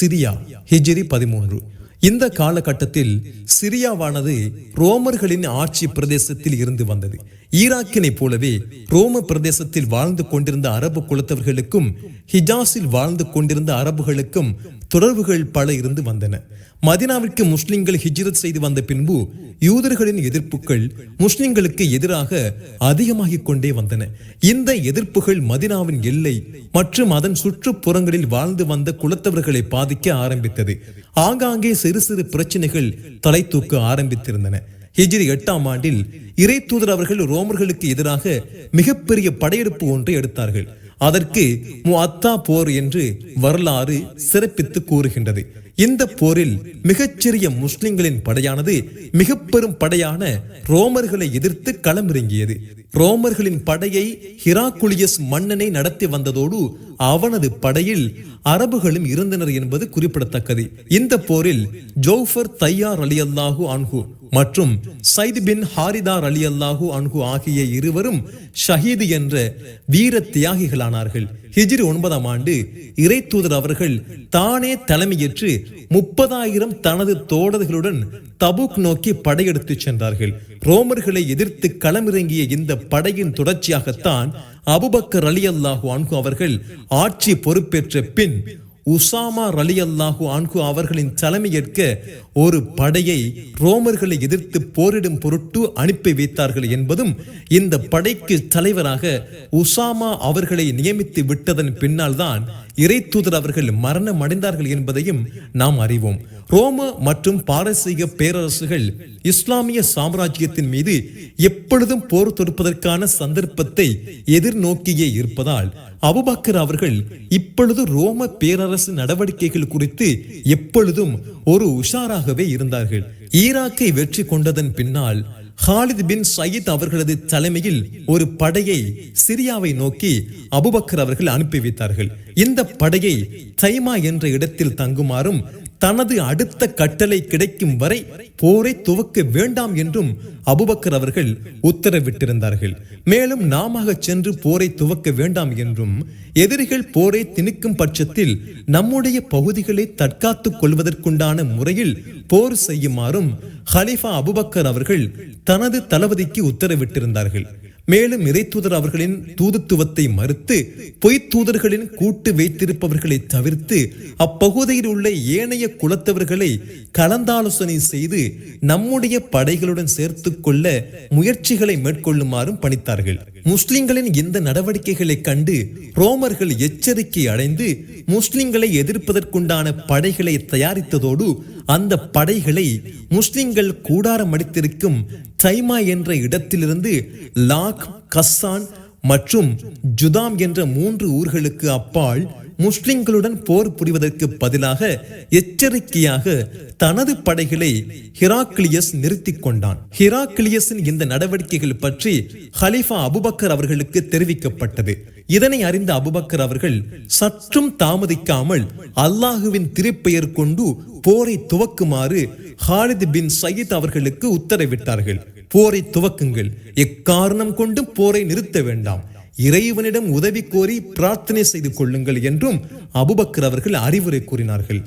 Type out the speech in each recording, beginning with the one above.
Syria Hijri பதிமூன்று. இந்த காலகட்டத்தில் சிரியாவானது ரோமர்களின் ஆட்சி பிரதேசத்தில் இருந்து வந்தது. ஈராக்கினை போலவே ரோம பிரதேசத்தில் வாழ்ந்து கொண்டிருந்த அரபு குலத்தவர்களுக்கும் ஹிஜாஸில் வாழ்ந்து கொண்டிருந்த அரபுகளுக்கும் தொடர்புகள் பல இருந்து வந்தன. மதினாவிற்கு முஸ்லிம்கள் ஹிஜ்ரத் செய்து வந்த பின்பு யூதர்களின் எதிர்ப்புகள் முஸ்லிம்களுக்கு எதிராக அதிகமாகிக் கொண்டே வந்தன. இந்த எதிர்ப்புகள் மதினாவின் எல்லை மற்றும் அதன் சுற்றுப்புறங்களில் வாழ்ந்து வந்த குலத்தவர்களை பாதிக்க ஆரம்பித்தது. ஆங்காங்கே சிறு சிறு பிரச்சனைகள் தலை தூக்க ஆரம்பித்திருந்தன. ஹிஜ்ரி எட்டாம் ஆண்டில் இறை தூதர் அவர்கள் ரோமர்களுக்கு எதிராக மிகப்பெரிய படையெடுப்பு ஒன்றை எடுத்தார்கள். அதற்கு முஅத்தா போர் என்று வரலாறு சிறப்பித்து கூறுகின்றது. இந்த போரில் மிகச்சிறிய முஸ்லிம்களின் படையானது மிக பெரும் படையான ரோமர்களை எதிர்த்து களமிறங்கியது. ரோமர்களின் படையை ஹிராக்குலியஸ் மன்னனை நடத்தி வந்ததோடு அவனது படையில் அரபுகளும் இருந்தனர் என்பது குறிப்பிடத்தக்கது. இந்த போரில் ஜோஃபர் தையார் அலி அல்லாஹூ அன்ஹு மற்றும் சைத் பின் ஹாரிதார் அலி அல்லாஹூ அன்ஹு ஆகிய இருவரும் ஷஹீது என்ற வீர தியாகிகளானார்கள். ஹிஜ்ரி ஒன்பதாம் ஆண்டு இறை தூதர் அவர்கள் தானே தலைமையேற்று முப்பதாயிரம் தனது தோடர்களுடன் தபுக் நோக்கி படையெடுத்துச் சென்றார்கள். ரோமர்களை எதிர்த்து களமிறங்கிய இந்த படையின் தொடர்ச்சியாகத்தான் அபுபக்கர் அலி அல்லாஹு அன்கு அவர்கள் ஆட்சி பொறுப்பேற்ற பின் உசாமா ரலி அல்லாஹு அன்கு அவர்களின் தலைமையேற்க ஒரு படையை ரோமர்களை எதிர்த்து போரிடும் பொருட்டு அனுப்பி வைத்தார்கள் என்பதும் இந்த படைக்கு தலைவராக உசாமா அவர்களை நியமித்து விட்டதன் பின்னால் தான் இறை தூதர் அவர்கள் மரணம் அடைந்தார்கள் என்பதையும் நாம் அறிவோம். ரோம மற்றும் பாரசீக பேரரசுகள் இஸ்லாமிய சாம்ராஜ்யத்தின் மீது எப்பொழுதும் போர் தொடுப்பதற்கான சந்தர்ப்பத்தை எதிர்நோக்கியே இருப்பதால் அபுபக்கர் அவர்கள் இப்பொழுது ரோம பேரரசு நடவடிக்கைகள் குறித்து எப்பொழுதும் ஒரு உஷாராகவே இருந்தார்கள். ஈராக்கை வெற்றி கொண்டதன் பின்னால் ஹாலித் பின் சயீத் அவர்களது தலைமையில் ஒரு படையை சிரியாவை நோக்கி அபுபக்கர் அவர்கள் அனுப்பி வைத்தார்கள். இந்த படையை தைமா என்ற இடத்தில் தங்குமாறும் தனது அடுத்த கட்டளை கிடைக்கும் வரை போரை துவக்க வேண்டாம் என்றும் அபுபக்கர் அவர்கள் உத்தரவிட்டிருந்தார்கள். மேலும் நாம சென்று போரை துவக்க வேண்டாம் என்றும் எதிரிகள் போரை திணிக்கும் பட்சத்தில் நம்முடைய பகுதிகளை தற்காத்துக் கொள்வதற்குண்டான முறையில் போர் செய்யுமாறும் ஹலிஃபா அபுபக்கர் அவர்கள் தனது தளபதிக்கு உத்தரவிட்டிருந்தார்கள். மேலும் இறைத்தூதர் அவர்களின் தூதுத்துவத்தை மறுத்து பொய்த் தூதர்களின் கூட்டு வைத்திருப்பவர்களை தவிர்த்து அப்பகுதியில் உள்ள ஏனைய குலத்தவர்களை கலந்தாலோசனை செய்து நம்முடைய படைகளுடன் சேர்த்து கொள்ள முயற்சிகளை மேற்கொள்ளுமாறும் பணித்தார்கள். முஸ்லிம்களின் இந்த நடவடிக்கைகளை கண்டு ரோமர்கள் எச்சரிக்கை அடைந்து முஸ்லிம்களை எதிர்ப்பதற்குண்டான படைகளை தயாரித்ததோடு அந்த படைகளை முஸ்லிம்கள் கூடாரம் அடித்திருக்கும் தைமா என்ற இடத்திலிருந்து லாக் கஸ்தான் மற்றும் ஜுதாம் என்ற மூன்று ஊர்களுக்கு அப்பால் முஸ்லிம்களுடன் போர் புரிவதற்கு பதிலாக எச்சரிக்கையாக தனது படைகளை ஹிராக்லியஸ் நிறுத்திக் கொண்டான். ஹிராக்லியஸின் இந்த நடவடிக்கைகள் பற்றி ஹலிஃபா அபுபக்கர் அவர்களுக்கு தெரிவிக்கப்பட்டது. இதனை அறிந்த அபுபக்கர் அவர்கள் சற்றும் தாமதிக்காமல் அல்லாஹுவின் திருப்பெயர் கொண்டு போரை துவக்குமாறு ஹாலித் பின் சயீத் அவர்களுக்கு உத்தரவிட்டார்கள். போரை துவக்குங்கள். எக்காரணம் கொண்டும் போரை நிறுத்த வேண்டாம். இறைவனிடம் உதவி கோரி பிரார்த்தனை செய்து கொள்ளுங்கள் என்றும் அபுபக்கர் அவர்கள் அறிவுரை கூறினார்கள்.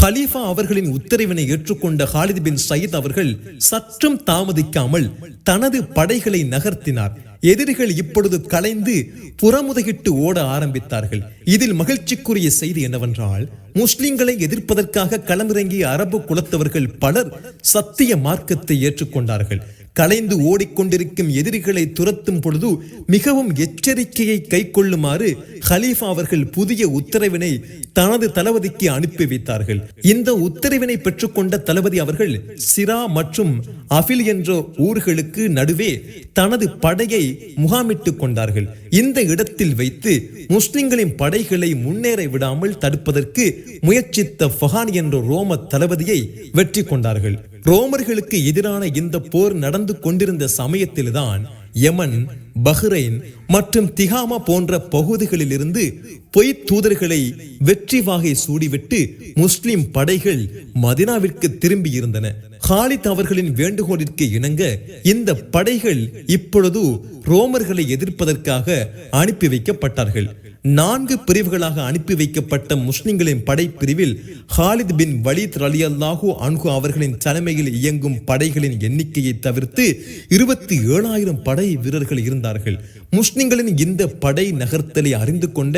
ஹலீஃபா அவர்களின் உத்தரவினை ஏற்றுக்கொண்ட ஹாலித் பின் சயீத் அவர்கள் சற்றும் தாமதிக்காமல் தனது படைகளை நகர்த்தினார். எதிரிகள் இப்பொழுது கலைந்து புறமுதகிட்டு ஓட ஆரம்பித்தார்கள். இதில் மகிழ்ச்சிக்குரிய செய்தி என்னவென்றால் முஸ்லிம்களை எதிர்ப்பதற்காக களமிறங்கிய அரபு குலத்தவர்கள் பலர் சத்திய மார்க்கத்தை ஏற்றுக்கொண்டார்கள். கலைந்து ஓடிக்கொண்டிருக்கும் எதிரிகளை துரத்தும் பொழுது மிகவும் எச்சரிக்கையை கை கொள்ளுமாறு ஹலீஃபா அவர்கள் புதிய உத்தரவினை தனது தளபதிக்கு அனுப்பி வைத்தார்கள். இந்த உத்தரவினை பெற்றுக்கொண்ட தளபதி அவர்கள் சிரா மற்றும் அஃபில் என்ற ஊர்களுக்கு நடுவே தனது படையை முகாமிட்டுக் கொண்டார்கள். இந்த இடத்தில் வைத்து முஸ்லிம்களின் படைகளை முன்னேற விடாமல் தடுப்பதற்கு முயற்சித்த ஃபஹான் என்ற ரோம தளபதியை வெற்றி கொண்டார்கள் ரோமர்களுக்கு எதிரான இந்த போர் நடந்து கொண்டிருந்த சமயத்தில்தான் யமன் பஹ்ரைன் மற்றும் திகாமா போன்ற பகுதிகளிலிருந்து பொய் தூதர்களை வெற்றி வாகை சூடிவிட்டு முஸ்லிம் படைகள் மதினாவிற்கு திரும்பி இருந்தன ஹாலித் அவர்களின் வேண்டுகோளிற்கு இணங்க இந்த படைகள் இப்பொழுது ரோமர்களை எதிர்ப்பதற்காக அனுப்பி வைக்கப்பட்டார்கள். நான்கு பிரிவுகளாக அனுப்பி வைக்கப்பட்ட முஸ்லிம்களின் படைப்பிரிவில் ஹாலித் பின் வலித் அலி அல்லாஹூ அன்ஹு அவர்களின் தலைமையில் இயங்கும் படைகளின் எண்ணிக்கையை தவிர்த்து இருபத்தி ஏழாயிரம் படை வீரர்கள் இருந்தார்கள் முஸ்லிம்களின் இந்த படை நகர்த்தலை அறிந்து கொண்ட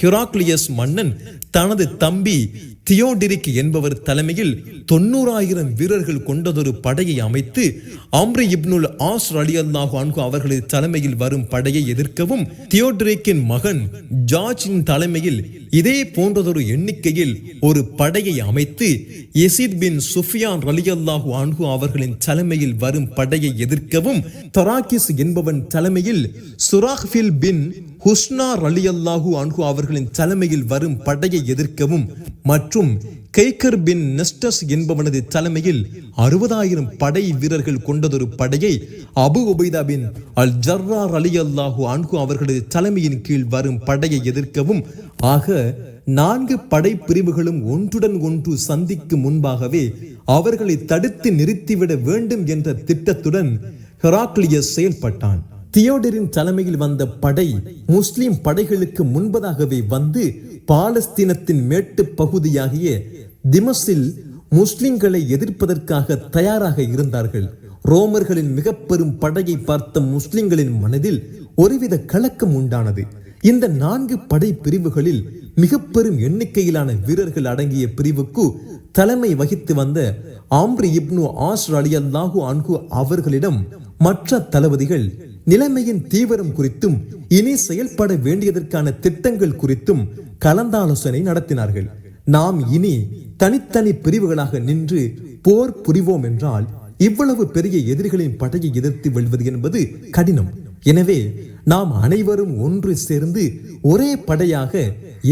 ஹிராக்லியஸ் மன்னன் தனது தம்பி தியோடிரிக் என்பவர் தலைமையில் தொண்ணூறாயிரம் வீரர்கள் கொண்டதொரு படையை அமைத்து ஆம்ரி இப்னுல் ஆஸ் அலி அல்லாஹு அன்ஹு அவர்களது தலைமையில் வரும் படையை எதிர்க்கவும் தியோடிரிக்கின் மகன் ஜார்ஜின் தலைமையில் இதே போன்றதொரு எண்ணிக்கையில் ஒரு படையை அமைத்து எசித் பின் சுஃபியான் அலி அல்லாஹு அன்கு அவர்களின் தலைமையில் வரும் படையை எதிர்க்கவும் தராக்கிஸ் என்பவன் தலைமையில் சுராஹ்பில் பின் ஹுஸ்னா அலி அல்லாஹு அன்ஹு அவர்களின் தலைமையில் வரும் படையை எதிர்க்கவும் மற்றும் கெய்கர் பின் நெஸ்டஸ் என்பவனது தலைமையில் அறுபதாயிரம் படை வீரர்கள் கொண்டதொரு படையை அபு உபைதா பின் அல் ஜர்ரார் அலி அல்லாஹு அன்ஹு அவர்களது தலைமையின் கீழ் வரும் படையை எதிர்க்கவும் ஆக நான்கு படை பிரிவுகளும் ஒன்றுடன் ஒன்று சந்திக்கும் முன்பாகவே அவர்களை தடுத்து நிறுத்திவிட வேண்டும் என்ற திட்டத்துடன் ஹெராக்லியஸ் செயல்பட்டான். தியோடரின் தலைமையில் வந்த படை முஸ்லிம் படைகளுக்கு முன்பதாகவே வந்து பாலஸ்தீனத்தின் மேட்டு பகுதியாகிய திமஸில் முஸ்லிம்களை எதிர்ப்பதற்காக தயாராக இருந்தார்கள். ரோமர்களின் மிக பெரும் படையை பார்த்த முஸ்லிம்களின் மனதில் ஒருவித கலக்கம் உண்டானது. இந்த நான்கு படை பிரிவுகளில் மிக பெரும் எண்ணிக்கையிலான வீரர்கள் அடங்கிய பிரிவுக்கு தலைமை வகித்து வந்த ஆம்ரி இப்னு ஆஸ் அலி அல்லாஹு அன்கு அவர்களிடம் மற்ற தளபதிகள் நிலைமையின் தீவிரம் குறித்தும் இனி செயல்பட வேண்டியதற்கான திட்டங்கள் குறித்தும் கலந்தாலோசனை நடத்தினார்கள். நாம் இனி தனித்தனி பிரிவுகளாக நின்று போர் புரிவோம் என்றால் இவ்வளவு பெரிய எதிரிகளின் படையை எதிர்த்து வெல்வது என்பது கடினம். எனவே நாம் அனைவரும் ஒன்று சேர்ந்து ஒரே படையாக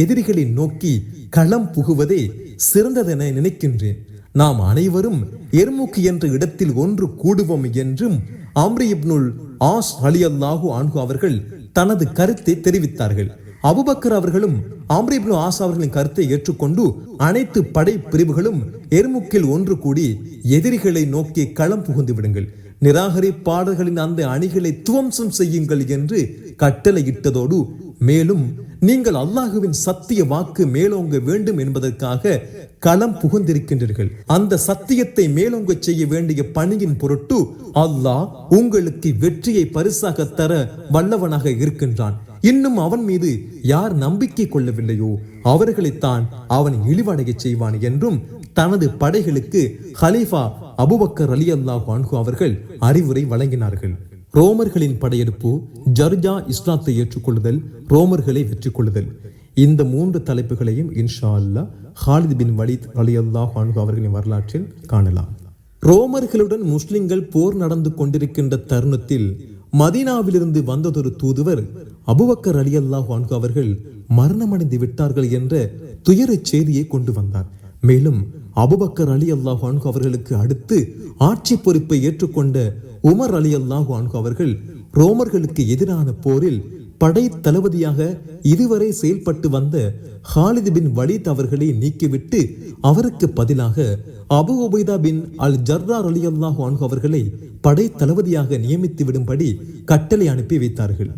எதிரிகளை நோக்கி களம் புகுவதே சிறந்ததென நினைக்கின்றேன். நாம் அனைவரும் எர்முக்கு என்ற இடத்தில் ஒன்று கூடுவோம் என்றும் அம்ரி இப்னுல் ஆஸ் அலி அல்லாஹு ஆன்ஹு அவர்கள் தனது கருத்தை தெரிவித்தார்கள். அபுபக்கர் அவர்களும் அம்ரி இப்னு ஆஸ் அவர்களின் கருத்தை ஏற்றுக்கொண்டு அனைத்து படை பிரிவுகளும் எர்முக்கில் ஒன்று கூடி எதிரிகளை நோக்கி களம் புகுந்து விடுங்கள். நிராகரிப்பாளர்களின் அந்த அணிகளை துவம்சம் செய்யுங்கள் என்று கட்டளையிட்டதோடு மேலும் நீங்கள் அல்லாஹுவின் சத்திய வாக்கு மேலோங்க வேண்டும் என்பதற்காக களம் புகுந்திருக்கின்றீர்கள். அந்த சத்தியத்தை மேலோங்க செய்ய வேண்டிய பணியின் பொருட்டு அல்லாஹ் உங்களுக்கு வெற்றியை பரிசாக தர வல்லவனாக இருக்கின்றான். இன்னும் அவன் மீது யார் நம்பிக்கை கொள்ளவில்லையோ அவர்களைத்தான் அவன் இழிவடைய செய்வான் என்றும் தனது படைகளுக்கு ஹலீஃபா அபுபக்கர் அலி அல்லாஹ் அவர்கள் அறிவுரை வழங்கினார்கள். ரோமர்களின் படையெடுப்பு ஜர்ஜா இஸ்லாத்தை ஏற்றுக்கொள்ளுதல் ரோமர்களை வெற்றி கொள்ளுதல் இந்த மூன்று தலைப்புகளையும் இன்ஷா அல்லா ஹாலித் பின் வலித் அலி அல்லாஹ் அவர்களின் வரலாற்றில் காணலாம். ரோமர்களுடன் முஸ்லிம்கள் போர் நடந்து கொண்டிருக்கின்ற தருணத்தில் மதீனாவிலிருந்து வந்ததொரு தூதுவர் அபுபக்கர் அலி அல்லாஹ் அவர்கள் மரணமடைந்து விட்டார்கள் என்ற துயர செய்தியை கொண்டு வந்தார். மேலும் அபுபக்கர் அலி அல்லாஹு அன்ஹு அவர்களுக்கு அடுத்து ஆட்சி பொறுப்பை ஏற்றுக்கொண்ட உமர் அலி அல்லாஹு அன்ஹு அவர்கள் ரோமர்களுக்கு எதிரான போரில் படை தளபதியாக இதுவரை செயல்பட்டு வந்த ஹாலித் பின் வலித் அவர்களை நீக்கிவிட்டு அவருக்கு பதிலாக அபு உபைதா பின் அல் ஜர்ரார் அலி அல்லாஹு அன்ஹு அவர்களை படை தளபதியாக நியமித்து விடும்படி கட்டளை அனுப்பி வைத்தார்கள்.